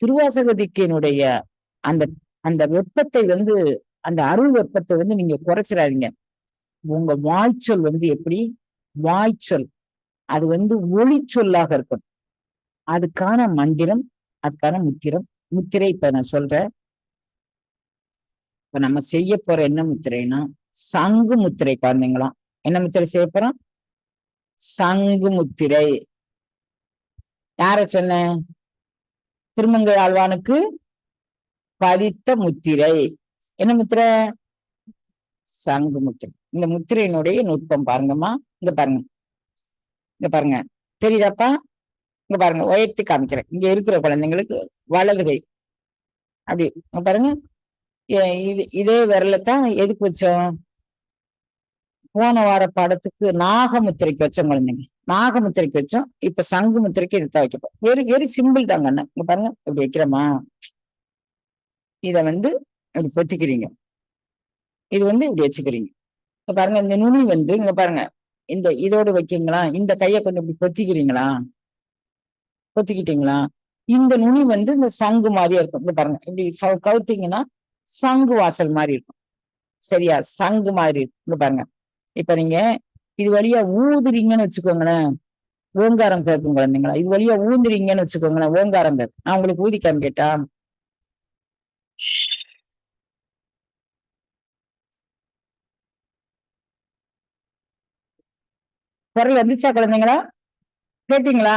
திருவாசகதிக்கினுடைய அந்த அந்த வெப்பத்தை வந்து அந்த அருள் வெப்பத்தை வந்து நீங்க குறைச்சிடாதீங்க. உங்க வாய்ச்சொல் வந்து எப்படி? வாய்ச்சொல். அது வந்து ஒளி சொல்லாக இருக்கணும். அதுக்கான மந்திரம் அதுக்கான முத்திரம். முத்திரை இப்ப நான் சொல்றேன். இப்ப நம்ம செய்ய போற என்ன முத்திரைனா சங்கு முத்திரை குழந்தைங்களாம். என்ன முத்திரை செய்ய போறோம்? சங்கு முத்திரை. யார சொன்ன திருமங்கை ஆழ்வானுக்கு பதித்த முத்திரை. என்ன முத்திரை? சங்கு முத்திரை. இந்த முத்திரையினுடைய நுட்பம் பாருங்கம்மா. இங்க பாருங்க. இங்க பாருங்க. தெரியுதாப்பா? இங்க பாருங்க. உயர்த்தி காமிக்கிறேன். இங்க இருக்கிற குழந்தைங்களுக்கு வலது கை அப்படி பாருங்க. ஏ- இது இதே விரலத்தான் எதுக்கு வச்சோம்? போன வார படத்துக்கு நாகமுத்திரைக்கு வச்சோம் குழந்தைங்க. நாகமுத்திரைக்கு வச்சோம். இப்ப சங்கு முத்திரைக்கு இதை வைக்கப்போம் வெரி வெரி சிம்பிள் தாங்க அண்ணன். இங்க பாருங்க. இப்படி வைக்கிறோமா? இத வந்து இப்படி பொத்திக்கிறீங்க. இது வந்து இப்படி வச்சுக்கிறீங்க. இங்க பாருங்க. இந்த நுனி வந்து இங்க பாருங்க. இந்த இதோடு வைக்கீங்களா இந்த கையை கொஞ்சம் இப்படி பொத்திக்கிறீங்களா? பொத்திக்கிட்டீங்களா? இந்த நுனி வந்து இந்த சங்கு மாதிரியா இருக்கும். இங்க பாருங்க. இப்படி சவு- கவுத்தீங்கன்னா சங்கு வாசல் மாதிரி இருக்கும். சரியா? சங்கு மாதிரி இருக்கும். இங்க பாருங்க. இப்ப நீங்க இது வழியா ஊதுறீங்கன்னு வச்சுக்கோங்களேன் ஓங்காரம் கேட்கும் குழந்தைங்களா? இது வழியா ஊந்துறீங்கன்னு வச்சுக்கோங்களேன் ஓங்காரம் கேட்கும். நான் உங்களுக்கு ஊதி காமிக்கட்டா குரல் வந்துச்சா குழந்தைங்களா? கேட்டீங்களா?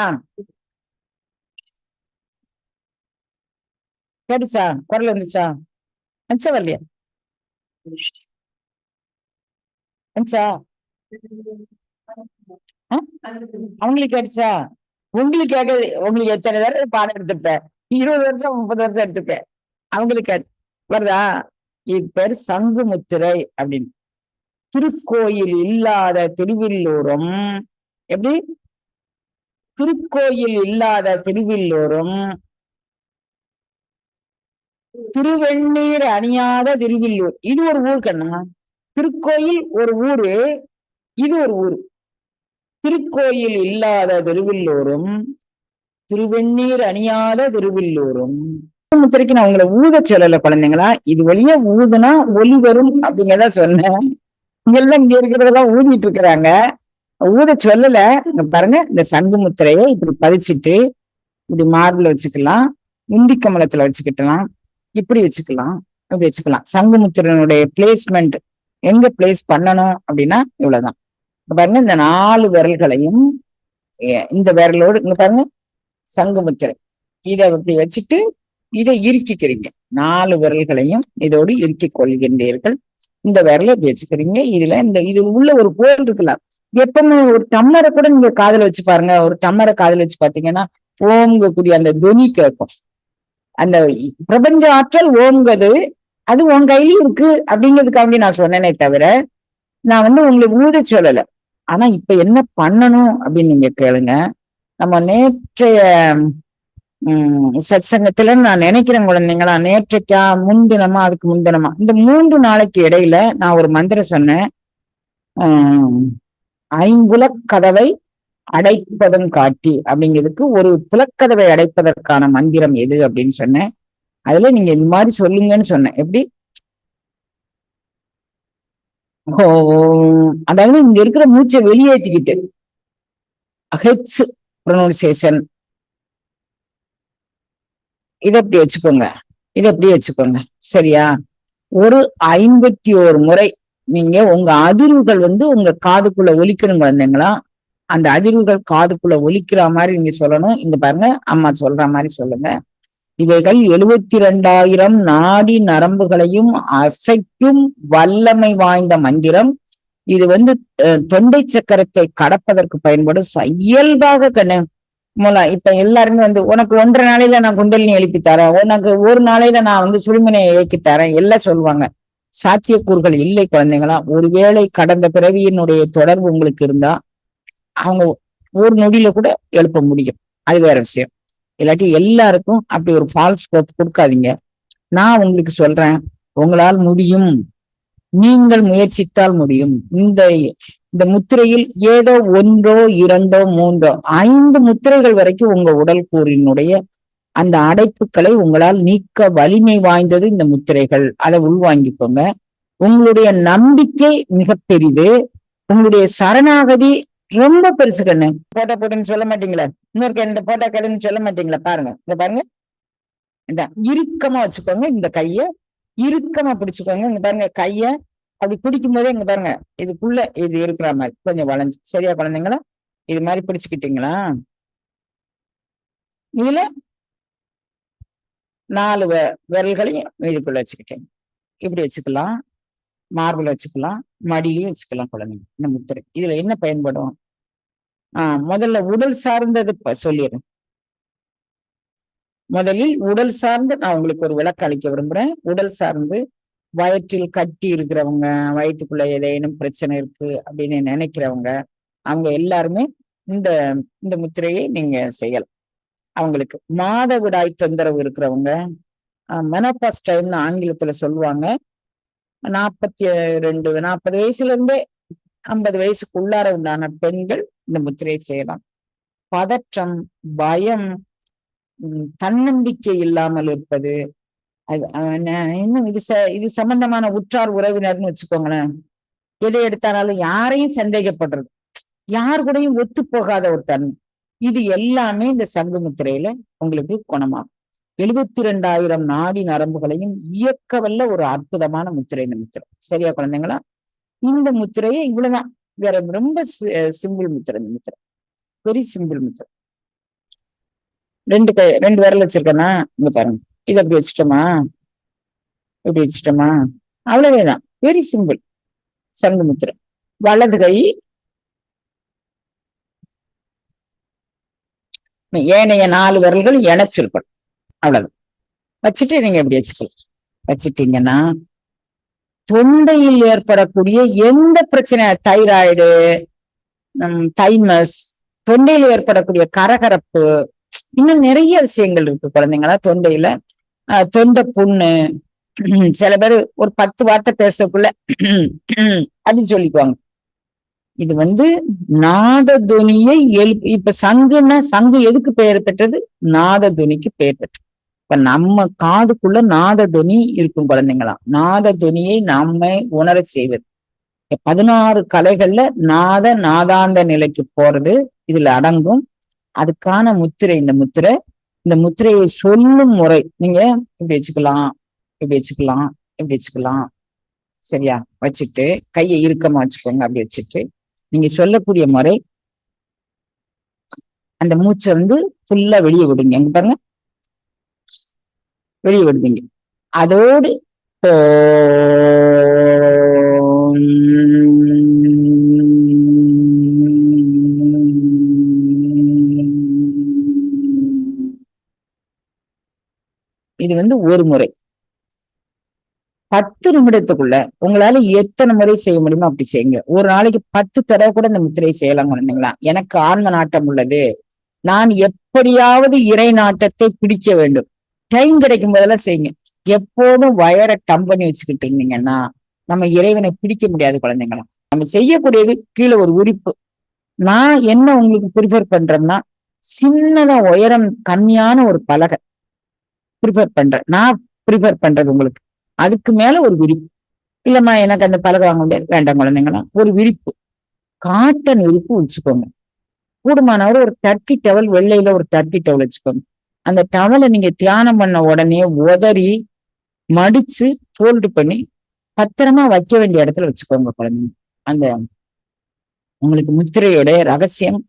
கேட்டுச்சா? குரல் வந்துச்சா? வந்துச்சா வரலையா? வந்துச்சா அவங்களுக்கு கிடைச்சா உங்களுக்கு கேட்க உங்களுக்கு எத்தனை தடவை பாடம் எடுத்துப்பேன் இருபது வருஷம் முப்பது வருஷம் எடுத்துப்பேன் அவங்களுக்கு வருதா? இது பேர் சங்கு முத்திரை அப்படின்னு. திருக்கோயில் இல்லாத திருவில்லூரும் எப்படி? திருக்கோயில் இல்லாத திருவில்லூரும் திருவெண்ணீர் அணியாத திருவில்லூர். இது ஒரு ஊர் கண்ணா? திருக்கோயில் ஒரு ஊரு இது ஒரு ஊர். திருக்கோயில் இல்லாத திருவில்லூரும் திருவெண்ணீர் அணியாத திருவில்லூரும். முத்திரைக்கு நான் உங்களை ஊத சொல்லல குழந்தைங்களா இது வழியா ஊதுனா ஒளி வரும் அப்படிங்கிறத சொன்னேன். இங்கெல்லாம் இங்க இருக்கிறதெல்லாம் ஊதிட்டு இருக்கிறாங்க. ஊத சொல்லல. பாருங்க இந்த சங்கு முத்திரையை இப்படி பதிச்சுட்டு இப்படி மார்பில் வச்சுக்கலாம் முந்தி கமலத்துல வச்சுக்கிட்டலாம் இப்படி வச்சுக்கலாம் இப்படி வச்சுக்கலாம். சங்கு முத்திரனுடைய பிளேஸ்மெண்ட் எங்க பிளேஸ் பண்ணணும் அப்படின்னா இவ்வளவுதான். பாருங்க இந்த நாலு விரல்களையும் இந்த விரலோடு இங்க பாருங்க சங்குமுத்திரை இதை இப்படி வச்சுட்டு இதை இறுக்கிக்கிறீங்க. நாலு விரல்களையும் இதோடு இறுக்கிக் கொள்கின்றீர்கள். இந்த விரலை இப்படி வச்சுக்கிறீங்க. இதுல இந்த இது உள்ள ஒரு கோல் இருக்கலாம் எப்பவுமே ஒரு டம்மரை கூட நீங்க காதல வச்சு பாருங்க. ஒரு டம்மரை காதல வச்சு பாத்தீங்கன்னா ஓங்கக்கூடிய அந்த துனி கேட்கும். அந்த பிரபஞ்ச ஆற்றல் ஓங்குது. அது உன் கையிலயும் இருக்கு அப்படிங்கிறதுக்காண்டி நான் சொன்னேனே தவிர நான் வந்து உங்களுக்கு ஊத சொல்லல. ஆனா இப்ப என்ன பண்ணணும் அப்படின்னு நீங்க கேளுங்க. நம்ம நேற்றைய உம் சத்சங்கத்துல நான் நினைக்கிறேன் குழந்தைங்களா நேற்றைக்கா முன்தினமா அதுக்கு முன்தினமா இந்த மூன்று நாளைக்கு இடையில நான் ஒரு மந்திரம் சொன்னேன். ஆஹ் கதவை அடைப்பதும் காட்டி அப்படிங்கிறதுக்கு ஒரு புலக்கதவை அடைப்பதற்கான மந்திரம் எது அப்படின்னு சொன்னேன். அதுல நீங்க இந்த மாதிரி சொல்லுங்கன்னு சொன்னேன். எப்படி? அதாவது இங்க இருக்கிற மூச்சை வெளியேற்றிக்கிட்டு ஹெச் ப்ரொனவுன்சியேஷன் இதை அப்படி வச்சுக்கோங்க. இதை அப்படி வச்சுக்கோங்க. சரியா? ஒரு ஐம்பத்தி ஒரு முறை நீங்க உங்க அதிர்வுகள் வந்து உங்க காதுக்குள்ள ஒலிக்கணும் குழந்தைங்களா? அந்த அதிர்வுகள் காதுக்குள்ள ஒலிக்கிற மாதிரி நீங்க சொல்லணும். இங்க பாருங்க அம்மா சொல்ற மாதிரி சொல்லுங்க. இவைகள் எழுபத்தி ரெண்டாயிரம் நாடி நரம்புகளையும் அசைக்கும் வல்லமை வாய்ந்த மந்திரம். இது வந்து தொண்டை சக்கரத்தை கடப்பதற்கு பயன்படும் இயல்பாக கண்ணு. மூலம் இப்ப எல்லாருமே வந்து உனக்கு ஒன்றரை நாளையில நான் குண்டலினி எழுப்பி தரேன். உனக்கு ஒரு நாளையில நான் வந்து சுழுமினையை இயக்கி தரேன். எல்லாம் சொல்லுவாங்க. சாத்தியக்கூறுகள் இல்லை குழந்தைங்களா. ஒருவேளை கடந்த பிறவியினுடைய தொடர்பு உங்களுக்கு இருந்தா அவங்க ஒரு நொடியில கூட எழுப்ப முடியும். அது வேற விஷயம். இல்லாட்டி எல்லாருக்கும் அப்படி ஒரு ஃபால்ஸ் கோப் கொடுக்காதீங்க. நான் உங்களுக்கு சொல்றேன் உங்களால் முடியும். நீங்கள் முயற்சித்தால் முடியும். இந்த இந்த முத்திரையில் ஏதோ ஒன்றோ இரண்டோ மூன்றோ ஐந்து முத்திரைகள் வரைக்கும் உங்க உடல் கூறினுடைய அந்த அடைப்புகளை உங்களால் நீக்க வலிமை வாய்ந்தது இந்த முத்திரைகள். அதை உள்வாங்கிக்கோங்க. உங்களுடைய நம்பிக்கை மிக பெரிது. உங்களுடைய சரணாகதி ரொம்ப பெருசு கண்ணு போட்டா போட்டுன்னு சொல்ல மாட்டீங்களா? இன்னொரு இந்த போட்டா கடுன்னு சொல்ல மாட்டீங்களா? பாருங்க. இங்க பாருங்க. இறுக்கமா வச்சுக்கோங்க இந்த கைய. இறுக்கமா பிடிச்சுக்கோங்க. இங்க பாருங்க கைய அப்படி பிடிக்கும் போதே இங்க பாருங்க இதுக்குள்ள இது இருக்கிற மாதிரி கொஞ்சம் வளைஞ்சு. சரியா குழந்தைங்களா? இது மாதிரி பிடிச்சுக்கிட்டீங்களா? இதுல நாலு வ- விரல்களையும் இதுக்குள்ள வச்சுக்கிட்டேன். இப்படி வச்சுக்கலாம். மார்பிள் வச்சுக்கலாம் மடியிலையும் வச்சுக்கலாம் குழந்தைங்க இந்த முத்திரை. இதுல என்ன பயன்படும்? ஆஹ் முதல்ல உடல் சார்ந்தது சொல்லிடுறேன். முதலில் உடல் சார்ந்து நான் உங்களுக்கு ஒரு விளக்கு அளிக்க விரும்புறேன். உடல் சார்ந்து வயிற்றில் கட்டி இருக்கிறவங்க வயிற்றுக்குள்ள ஏதேனும் பிரச்சனை இருக்கு அப்படின்னு நினைக்கிறவங்க அவங்க எல்லாருமே இந்த இந்த முத்திரையை நீங்க செய்யலாம். அவங்களுக்கு மாதவிடாய் தொந்தரவு இருக்கிறவங்க மெனோபாஸ் டைம்னு ஆங்கிலத்துல சொல்லுவாங்க. நாற்பத்தி ரெண்டு நாற்பது வயசுல இருந்தே ஐம்பது வயசுக்குள்ளார உண்டான பெண்கள் இந்த முத்திரையை செய்யலாம். பதற்றம் பயம் உம், தன்னம்பிக்கை இல்லாமல் இருப்பது அது இன்னும் இது ச இது சம்பந்தமான உற்றார் உறவினர்னு வச்சுக்கோங்களேன். எதை எடுத்தாலும் யாரையும் சந்தேகப்படுறது. யார் கூடயும் ஒத்து போகாத ஒரு தன்மை இது எல்லாமே இந்த சங்கு முத்திரையில உங்களுக்கு குணமாகும். எழுபத்தி ரெண்டாயிரம் நாடி நரம்புகளையும் இயக்கவல்ல ஒரு அற்புதமான முத்திரை இந்த முத்திரை. சரியா குழந்தைங்களா? இந்த முத்திரையே இவ்வளவுதான். வேற ரொம்ப சிம்பிள் முத்திரை இந்த முத்திரை. வெரி சிம்பிள் முத்திரை. ரெண்டு கை ரெண்டு விரல் வச்சிருக்கனா? இங்க பாருங்க. இதை அப்படி வச்சுட்டோமா? இப்படி வச்சுட்டோமா? அவ்வளவேதான். வெரி சிம்பிள் சங்கு முத்திரை. வலது கை. ஏனைய நாலு விரல்கள் இணைச்சிருக்கணும். அவ்வளவு. வச்சுட்டு நீங்க எப்படி வச்சுக்கலாம். வச்சுட்டீங்கன்னா தொண்டையில் ஏற்படக்கூடிய எந்த பிரச்சனை தைராய்டு தைமஸ் தொண்டையில் ஏற்படக்கூடிய கரகரப்பு இன்னும் நிறைய விஷயங்கள் இருக்கு குழந்தைங்களா தொண்டையில. ஆஹ் தொண்டை புண்ணு சில பேர் ஒரு பத்து வார்த்தை பேசக்குள்ள அப்படின்னு சொல்லிக்குவாங்க. இது வந்து நாததுனியை எழு இப்ப சங்குன்னா சங்கு எதுக்கு பெயர் பெற்றது? நாத துனிக்கு பெயர் பெற்றது. இப்ப நம்ம காதுக்குள்ள நாததுனி இருக்கும் குழந்தைங்களா? நாத துனியை நம்மை உணரச் செய்வது. பதினாறு கலைகள்ல நாத நாதாந்த நிலைக்கு போறது இதுல அடங்கும். அதுக்கான முத்திரை இந்த முத்திரை. இந்த முத்திரையை சொல்லும் முறை. நீங்க இப்படி வச்சுக்கலாம் இப்படி வச்சுக்கலாம் இப்படி வச்சுக்கலாம். சரியா? வச்சுட்டு கையை இறுக்கமா வச்சுக்கோங்க அப்படி வச்சுட்டு. நீங்க சொல்லக்கூடிய முறை அந்த மூச்சை வந்து ஃபுல்லா வெளியே விடுங்க. எங்க பாருங்க. வெளியே விடுவீங்க அதோடு இது வந்து ஒரு முறை. பத்து நிமிடத்துக்குள்ள உங்களால எத்தனை முறை செய்ய முடியுமோ அப்படி செய்யுங்க. ஒரு நாளைக்கு பத்து தடவை கூட இந்த முத்திரையை செய்யலாம் குழந்தைங்களா எனக்கு ஆன்ம நாட்டம் உள்ளது. நான் எப்படியாவது இறை நாட்டத்தை பிடிக்க வேண்டும். டைம் கிடைக்கும் போதெல்லாம் செய்யுங்க. எப்போதும் வயரை டம் பண்ணி வச்சுக்கிட்டு இருந்தீங்கன்னா நம்ம இறைவனை பிடிக்க முடியாது குழந்தைங்களாம். நம்ம செய்யக்கூடியது கீழே ஒரு உரிப்பு. நான் என்ன உங்களுக்கு ப்ரிஃபர் பண்றேன்னா சின்னதா உயரம் கம்மியான ஒரு பலகை ப்ரிஃபர் பண்றேன். நான் ப்ரிஃபர் பண்றது உங்களுக்கு. அதுக்கு மேல ஒரு விரிப்பு. இல்லம்மா எனக்கு அந்த பலகை வாங்க முடியாது. வேண்டாம் குழந்தைங்களாம். ஒரு விரிப்பு. காட்டன் விரிப்பு வச்சுக்கோங்க. கூடுமானவர் ஒரு டர்க்கி டவல் வெள்ளையில ஒரு டர்க்கி டவல் வச்சுக்கோங்க. அந்த டவலை நீங்க தியானம் பண்ண உடனே உதறி மடிச்சு ஃபோல்டு பண்ணி பத்திரமா வைக்க வேண்டிய இடத்துல வச்சுக்கோங்க குழந்தைங்க. அந்த உங்களுக்கு முத்திரையோட ரகசியம்.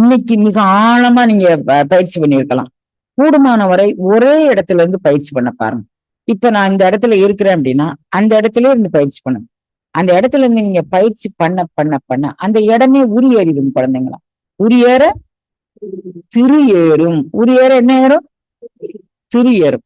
இன்னைக்கு மிக ஆழமா நீங்க பயிற்சி பண்ணியிருக்கலாம். கூடுமான வரை ஒரே இடத்துல இருந்து பயிற்சி பண்ண பாருங்க. இப்ப நான் இந்த இடத்துல இருக்கிறேன் அப்படின்னா அந்த இடத்துல இருந்து பயிற்சி பண்ணுங்க. அந்த இடத்துல இருந்து நீங்க பயிற்சி பண்ண பண்ண பண்ண அந்த இடமே உரி ஏறிடும் குழந்தைங்களா? உரி திரு ஏறும். ஒரு ஏற என்ன ஏறும்? திரு ஏறும்.